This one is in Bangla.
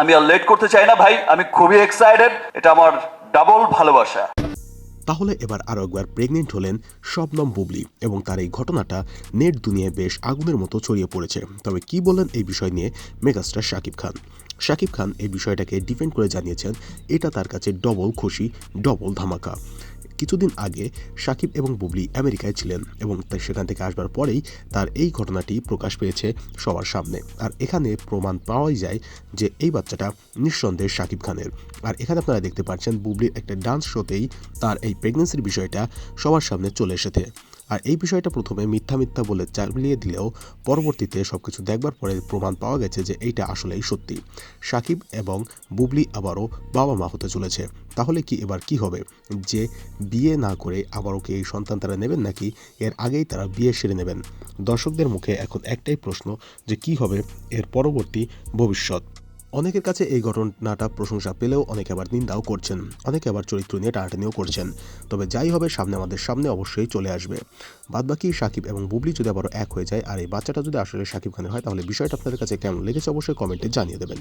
আমি আর লেট করতে চাই না ভাই, আমি খুবই এক্সাইটেড এটা আমার ডাবল ভালোবাসা। তাহলে এবার আরও একবার প্রেগনেন্ট হলেন শবনম বুবলি এবং তার এই ঘটনাটা নেট দুনিয়ায় বেশ আগুনের মতো ছড়িয়ে পড়েছে। তবে কি বললেন এই বিষয় নিয়ে মেগাস্টার শাকিব খান? শাকিব খান এই বিষয়টাকে ডিফেন্ড করে জানিয়েছেন, এটা তার কাছে ডবল খুশি ডবল ধামাকা। কিছুদিন আগে সাকিব এবং বুবলি আমেরিকায় ছিলেন এবং তাই সেখান থেকে আসবার পরেই তার এই ঘটনাটি প্রকাশ পেয়েছে সবার সামনে। আর এখানে প্রমাণ পাওয়াই যায় যে এই বাচ্চাটা নিঃসন্দেহে সাকিব খানের। আর এখানে আপনারা দেখতে পাচ্ছেন, বুবলির একটা ডান্স শোতেই তার এই প্রেগনেন্সির বিষয়টা সবার সামনে চলে এসেছে। আর এই বিষয়টা প্রথমে মিথ্যা মিথ্যা বলে চালিয়ে দিলেও পরবর্তীতে সবকিছু দেখবার পরে প্রমাণ পাওয়া গেছে যে এইটা আসলেই সত্যি। সাকিব এবং বুবলি আবারও বাবা মা হতে চলেছে। তাহলে কি এবার কি হবে? যে বিয়ে না করে আবারও কি এই সন্তান তারা নেবেন নাকি এর আগেই তারা বিয়ে সেরে নেবেন? দর্শকদের মুখে এখন একটাই প্রশ্ন যে কি হবে এর পরবর্তী ভবিষ্যৎ? অনেকের কাছে এই ঘটনাটা প্রশংসা পেলেও অনেকে আবার নিন্দাও করছেন। অনেকে আবার চরিত্র নিয়ে টানাটানিও করছেন। তবে যাই হবে, সামনে আমাদের সামনে অবশ্যই চলে আসবে। বাদবাকি সাকিব এবং বুবলি যদি আবারও এক হয়ে যায়, আর এই বাচ্চাটা যদি আসলে সাকিব খানের হয়, তাহলে বিষয়টা আপনাদের কাছে কেমন লেগেছে অবশ্যই কমেন্টে জানিয়ে দেবেন।